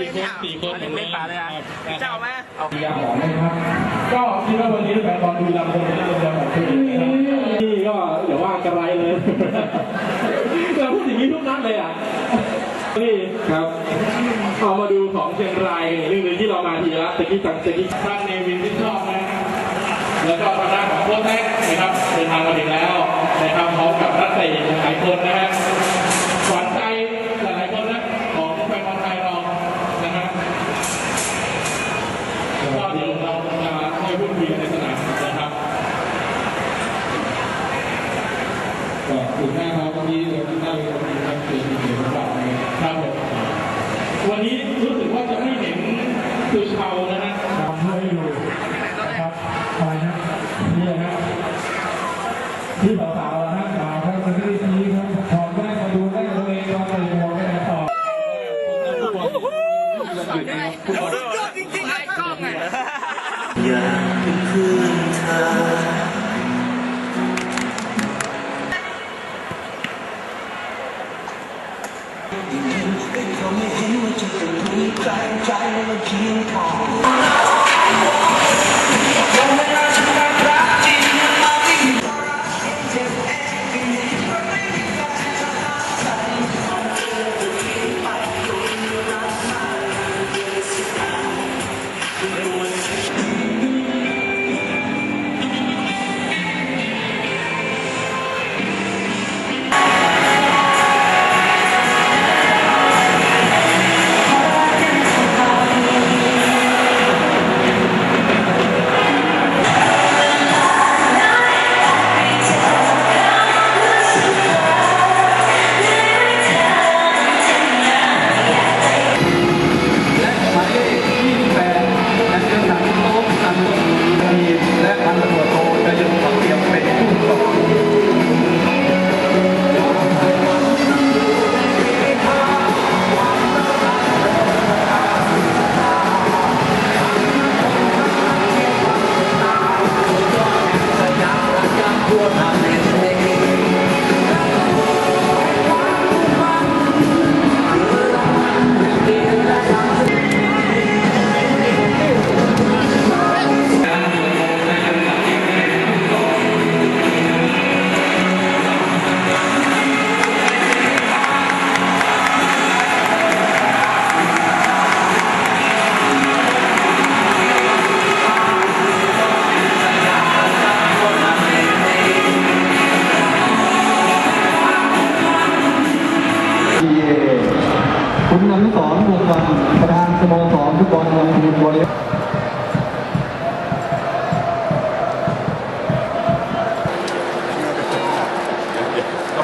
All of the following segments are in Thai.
สี่คนสี่คนอันนี้เป็นป่าเลยอะเจ้าไหมเอายาหอมนะครับก็คิดว่าวันนี้แฟนบอลดูดำคงจะได้เรือของคุณนี่ก็อย่าว่ากันไรเลยเราพูดอย่างนี้ทุกนัดเลยอะนี่ครับเอามาดูของเชียงรายเรื่องหนึงที่เรามาทีละตะกี้จังตะกี้ทางเนวินที่ชอบนะครับแล้วก็ทางด้านของโค้ชแท็กนะครับเดินทางมาถึงแล้วนะครับพร้อมกับนักเตะหลายคนนะฮะข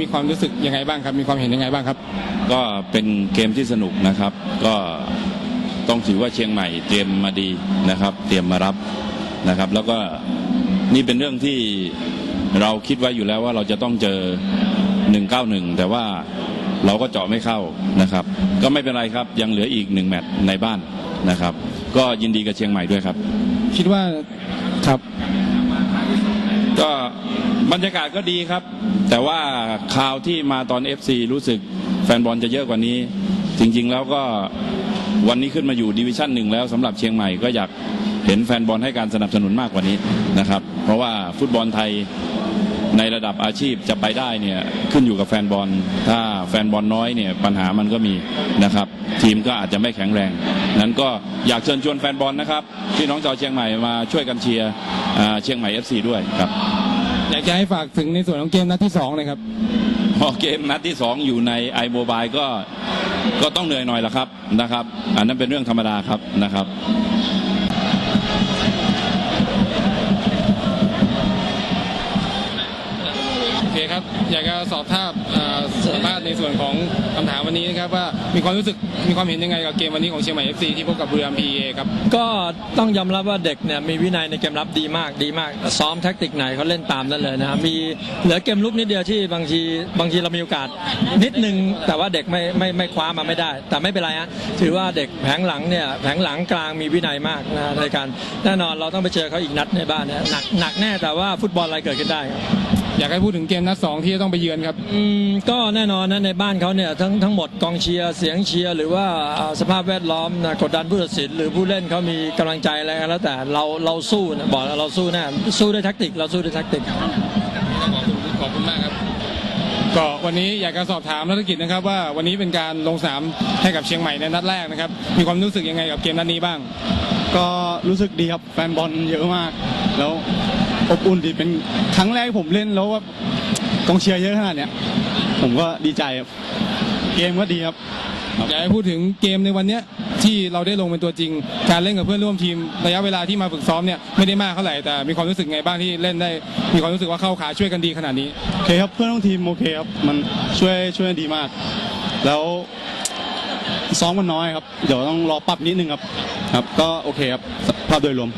นความรู้สึกยังไงบ้างครับ มีความเห็นยังไงบ้างครับ ก็เป็นเกมที่สนุกนะครับ ก็ต้องถือว่าเชียงใหม่เตรียมมาดีนะครับ เตรียมมารับนะครับ แล้วก็นี่เป็นเรื่องที่เราคิดไว้อยู่แล้วว่าเราจะต้องเจอ 191 แต่ว่าเราก็เจาะไม่เข้านะครับ ก็ไม่เป็นไรครับยังเหลืออีกหนึ่งแมตช์ในบ้านนะครับ ก็ยินดีกับเชียงใหม่ด้วยครับ คิดว่าครับ ก็ บรรยากาศก็ดีครับ แต่ว่าข่าวที่มาตอน FC รู้สึกแฟนบอลจะเยอะกว่านี้ จริงๆแล้วก็วันนี้ขึ้นมาอยู่ดิวิชั่นหนึ่งแล้วสำหรับเชียงใหม่ก็อยากเห็นแฟนบอลให้การสนับสนุนมากกว่านี้นะครับ เพราะว่าฟุตบอลไทยในระดับอาชีพจะไปได้เนี่ยขึ้นอยู่กับแฟนบอล ถ้าแฟนบอลน้อยเนี่ยปัญหามันก็มีนะครับ ทีมก็อาจจะไม่แข็งแรง นั้นก็อยากเชิญชวนแฟนบอลนะครับพี่น้องชาวเชียงใหม่มาช่วยกันเชียร์เชียงใหม่ FC ด้วยครับ อยากจะให้ฝากถึงในส่วนของเกมนัดที่สองเลยครับ พอเกมนัดที่ 2 อยู่ในไอโมบายก็ก็ต้องเหนื่อยหน่อยละครับนะครับ อันนั้นเป็นเรื่องธรรมดาครับนะครับ โอเครับ อยากจะสอบถามเอ่อสัมภาษณ์ในส่วนของคำถามวันนี้นะครับว่ามีความรู้สึกมีความเห็นยังไงกับเกมวันนี้ของเชียงใหม่ FC ที่พบกับบุรีรัมย์พีเอครับก็ต้องยอมรับว่าเด็กเนี่ยมีวินัยในเกมรับดีมากดีมาก ซ้อมแท็กติกไหนเขาเล่นตามนั้นเลยนะครับมีเหลือเกมลุกนิดเดียวที่บางทีบางทีเรามีโอกาส นิดนึงแต่ว่าเด็กไม่ไม่ไม่คว้ามาไม่ได้ แต่ไม่เป็นไรฮะถือว่าเด็กแผงหลังเนี่ยแผงหลังกลางมีวินัยมากนะในการแน่นอนเราต้องไปเจอเขาอีกนัดในบ้านเนี่ยหนักหนักแน่แต่ว่าฟุตบอลอะไรเกิดขึ้นได้ครับ อยากให้พูดถึงเกมนัดสองที่จะต้องไปเยือนครับ อืมก็แน่นอนนะในบ้านเขาเนี่ยทั้งทั้งหมดกองเชียร์เสียงเชียร์หรือว่าอ่าสภาพแวดล้อมนะกดดันผู้ตัดสินหรือผู้เล่นเขามีกำลังใจอะไรก็แล้วแต่เราเราสู้นะบอกแล้วเราสู้แน่สู้ด้วยแท็กติก เราสู้ด้วยแท็กติก ขอบคุณขอบคุณมากครับ ก็วันนี้อยากจะสอบถามนักธุรกิจนะครับ ว่าวันนี้เป็นการลงสนามให้กับเชียงใหม่ในนัดแรกนะครับ มีความรู้สึกยังไงกับเกมนัดนี้บ้าง ก็รู้สึกดีครับแฟนบอลเยอะมาก แล้ว อบอุ่นดีเป็นครั้งแรกผมเล่นแล้วว่ากองเชียร์เยอะขนาดเนี้ยผมก็ดีใจครับเกมก็ดีครับ อยากให้พูดถึงเกมในวันเนี้ยที่เราได้ลงเป็นตัวจริง การเล่นกับเพื่อนร่วมทีมระยะเวลาที่มาฝึกซ้อมเนี่ยไม่ได้มากเท่าไหร่แต่มีความรู้สึกไงบ้างที่เล่นได้ มีความรู้สึกว่าเข้าขาช่วยกันดีขนาดนี้ โอเคครับเพื่อนร่วมทีมโอเคครับมันช่วยช่วยดีมาก แล้วซ้อมกันน้อยครับ เดี๋ยวต้องรอปรับนิดนึงครับ ครับ ก็โอเคครับ ภาพโดยรวม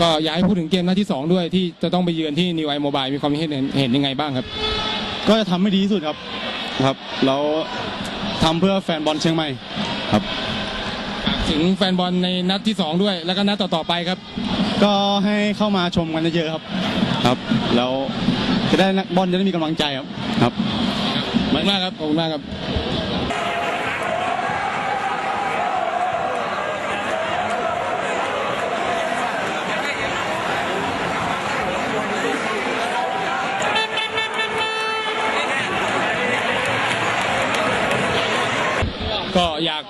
ก็อยากให้พูดถึงเกมนัดที่สองด้วยที่จะต้องไปเยือนที่นิวไอโมบายมีความเห็นเห็นเห็นยังไงบ้างครับ ก็จะทำให้ดีที่สุดครับครับแล้วทำเพื่อแฟนบอลเชียงใหม่ครับฝากถึงแฟนบอลในนัดที่ 2 ด้วย แล้วก็นัดต่อๆไปครับ ก็ให้เข้ามาชมกันเยอะๆครับครับ แล้วจะได้นักบอลจะได้มีกำลังใจครับครับขอบคุณมากครับขอบคุณมากครับ ก็อยาก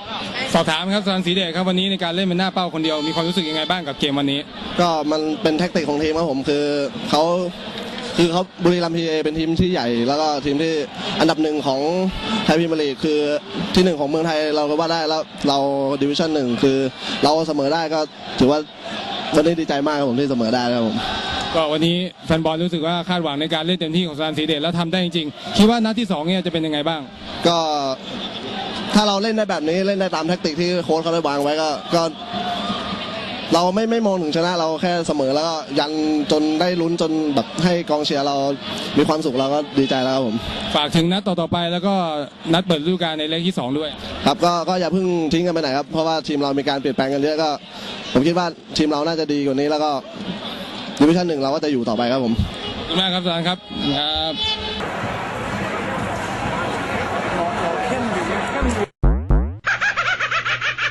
สอบถามครับสันสีเดชครับวันนี้ในการเล่นเป็นหน้าเป้าคนเดียวมีความรู้สึกยังไงบ้างกับเกมวันนี้ ก็มันเป็นแท็กติกของทีมครับผมคือเขาคือเขาบุรีรัมย์พีเอเป็นทีมที่ใหญ่ แล้วก็ทีมที่อันดับหนึ่งของไทยพรีเมียร์ลีกคือที่หนึ่งของเมืองไทยเราก็ว่าได้แล้วเราดิวิชั่นหนึ่งคือเราเสมอได้ก็ถือว่าวันนี้ดีใจมากครับผมที่เสมอได้ครับผมก็วันนี้แฟนบอลรู้สึกว่าคาดหวังในการเล่นเต็มที่ของซานสีเดชแล้วทำได้จริงๆคิดว่านัดที่สองเนี่ยจะเป็นยังไงบ้าง ก็ ถ้าเราเล่นได้แบบนี้เล่นได้ตามแท็กติกที่โค้ชเขาได้วางไว้ก็ก็ เราไม่ไม่มองถึงชนะเราแค่เสมอแล้วก็ยันจนได้ลุ้นจนแบบให้กองเชียร์เรามีความสุขเราก็ดีใจแล้วครับผม ฝากถึงนัดต่อๆไปแล้วก็นัดเปิดฤดูกาลในเลขที่ 2 ด้วย ครับก็ก็อย่าเพิ่งทิ้งกันไปไหนครับเพราะว่าทีมเรามีการเปลี่ยนแปลงกันเยอะก็ ผมคิดว่าทีมเราน่าจะดีกว่านี้แล้วก็ดิวิชั่นหนึ่งเราก็จะอยู่ต่อไปครับผม ขอบคุณมากครับอาจารย์ครับครับ